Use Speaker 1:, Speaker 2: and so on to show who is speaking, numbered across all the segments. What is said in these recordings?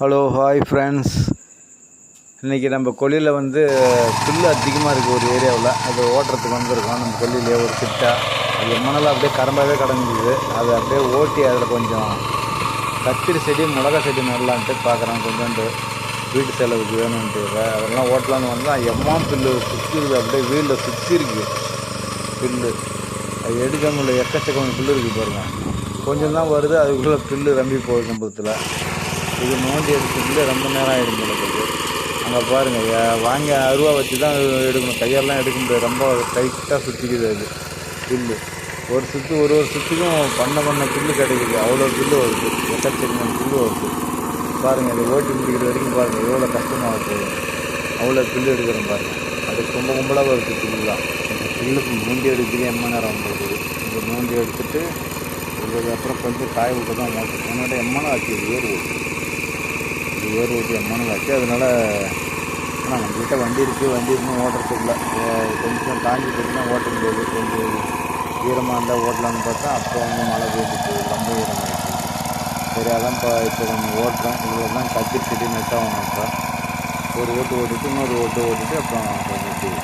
Speaker 1: Hello hi friends இன்றைக்கி நம்ம கொல்லியில் வந்து புல் அதிகமாக இருக்குது ஒரு ஏரியாவில் அது ஓட்டுறதுக்கு வந்திருக்கோம். நம்ம கொல்லியிலே ஒரு திட்டா அது மணல் அப்படியே கரம்பாகவே கடந்துது. அதை அப்படியே ஓட்டி அதில் கொஞ்சம் கத்திரி செடி மிளகா செடி நடலான்ட்டு பார்க்குறேன் கொஞ்சோண்டு. வீட்டு செலவுக்கு வேணும்ன்ட்டு அதெல்லாம் ஓட்டலான்னு வந்தால் எம்மா புல்லு சுற்றி இருக்குது அப்படியே வீட்டில் சுற்றி இருக்குது புல்லு. அது எடுக்க முடியல எக்கச்சக்கம் புல்லு இருக்குது பாருங்கள் கொஞ்சம் தான் வருது. அதுக்குள்ளே புல்லு ரம்பி போகுது கம்பத்தில் இது நோண்டி எடுக்கிறதுல ரொம்ப நேரம் ஆகிடும் போல அங்கே பாருங்கள் வாங்கி அருவா வச்சு தான் எடுக்கணும். கையெல்லாம் எடுக்க முடியாது. ரொம்ப டைட்டாக சுற்றிக்குது அது. புல்லு. ஒரு சுற்று ஒரு ஒரு சுற்றுக்கும் பண்ண பண்ண புல்லு கிடைக்குது. அவ்வளோ புல்லு வருது. எக்கச்சக்கமான புல்லு வருது. பாருங்கள் இதை ஓட்டி முடிக்கிற வரைக்கும் பாருங்கள் எவ்வளோ கஷ்டமாக இருக்குது அவ்வளோ புல்லு எடுக்கிறோம் பாருங்கள் அது கும்ப கும்பலாக வருது புல்லு தான். புல்லுக்கு மூண்டி எடுக்கிறதே எம்ம நேரம் போகுது இந்த மூண்டி எடுத்துட்டு அப்புறம் கொஞ்சம் காய விட்டு தான் மோட்டர் என்னோட எம்மனை ஆச்சு இது ஏர் ஓட்டி எம்மனை ஆச்சு அதனால் ஆனால் நம்மக்கிட்ட வண்டி இருக்குது வண்டி இன்னும் ஓட்டுறதுக்குள்ள. கொஞ்சம் தாண்டி போட்டுனா ஓட்ட முடியாது. கொஞ்சம் ஈரமாக இருந்தால் ஓட்டலாம்னு பார்த்தா அப்போ வந்து மழை பெய்ஞ்சிட்டு ரொம்ப ஈரமாகிடுச்சு சரி அதான் இப்போ இப்போ நம்ம ஓட்டுறோம். இதில் தான் கத்திரி செடி நெட்டாகணும் இப்போ ஒரு ஓட்டு ஓட்டிட்டு இன்னொரு ஓட்டு ஓட்டிட்டு அப்புறம் கொஞ்சம்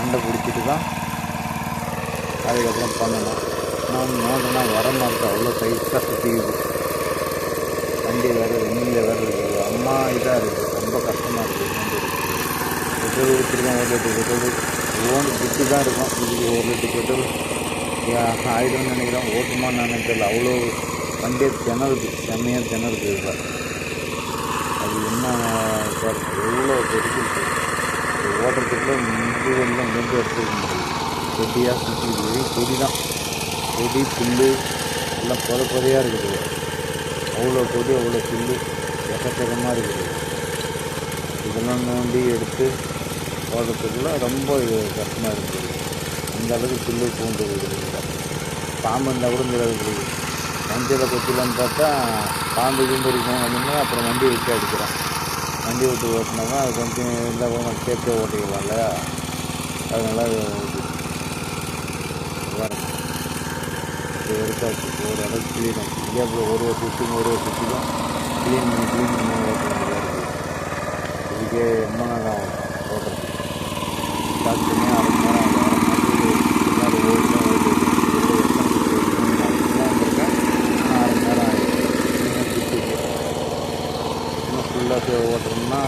Speaker 1: அண்டை பிடிச்சிட்டு தான் அதுக்கப்புறம் பண்ணணும். நான் நோண்டனா வர மாட்டேன். அவ்வளோ சைஸாக சுற்றிக்குது வண்டி வேறு வெண்ணில் வேறு இருக்குது இதாக இருக்குது ரொம்ப கஷ்டமாக இருக்குது பெட்ரோல் ஊற்றி தான் ஒரு லிட்டர் பெட்ரோல் ஓன் விட்டு தான் இருக்கும். இதுக்கு ஒரு லிட்டர் பெட்ரோல் ஆயிடும்னு நினைக்கிறேன். ஓட்டுமான்னு நினைக்கிறேன் தெரியல. அவ்வளோ வண்டியே திணறுது செம்மையாக திணறுது இதில். அது என்ன பாரு, எவ்வளோ பெருசு ஓட்டுறதுக்குள்ள முந்தி எல்லாம் முந்தி எடுத்துக்க முடியும் கொடியாக சுற்றி கொடி தான் கொடி புல் எல்லாம் பொத பொதையாக இருக்குது. அவ்வளோ கொடி அவ்வளோ புல் எக்கச்சக்கமாக இருக்குது இதெல்லாம் நோண்டி எடுத்து ஓடுறதுக்குள்ள ரொம்ப இது கஷ்டமாக இருக்குது. அந்த அளவுக்கு புல்லு பூண்டு இருக்குது. பாம்பு இருந்தால் கூட முடியாது இருக்குது வண்டியில் கொத்திலான்னு பார்த்தா பாம்பு கீம்பு இருக்கும் அப்படின்னா அப்புறம் வண்டி விட்டு அடிக்கிறோம் வண்டி விட்டு ஓட்டினோம்னா அது கொஞ்சம் இருந்தால் கூட சேர்த்து ஓட்டிக்கலாம் இல்லையா? அதனால் இப்போ எடுத்தாச்சு. ஒரு அளவுக்கு க்ளீனாக இதே போல் ஒரு ஒரு சுற்றும் ஒரு ஒரு சுற்றிலும் க்ளீன் பண்ணி க்ளீன் பண்ணி ஓட்ட வேண்டியதாக இருக்குது இதுக்கே ரொம்ப நேரம் ஆகும் ஓட்டுறது ஸ்டார்ட் பண்ணி அரை மணி நேரம் ஆகும் அரை மணி நேரம் ஆகிடும் ஃபுல்லாக ஓட்டுறோம்னா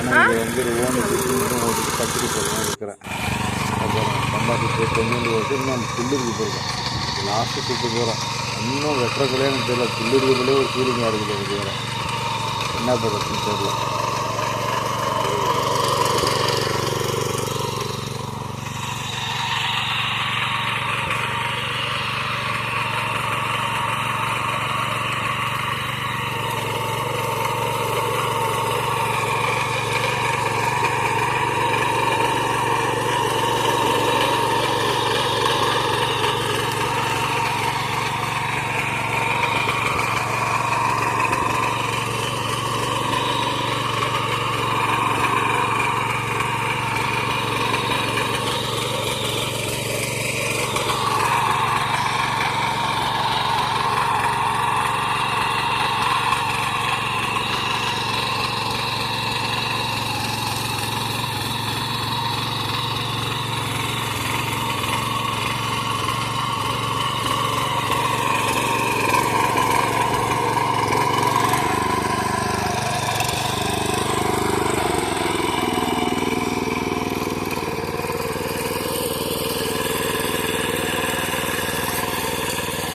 Speaker 1: ஆனால் இது வந்து ஓனு சுற்றி மட்டும் ஓட்டிட்டு இருக்கிறேன். அப்புறம் கொண்டு போய் கொஞ்சோண்டு ஓட்டு இன்னும் புல்லுருக்கு போயிருக்கோம். லாஸ்ட்டு சுற்றி போகிறோம் இன்னும் வெட்டுறக்குள்ளே எனக்கு தெரியல. புல்லுருக்குள்ளே ஒரு ஃபீலிங்காக இருக்குது எனக்கு வேறு. என்ன பண்ணுறதுன்னு தெரியல.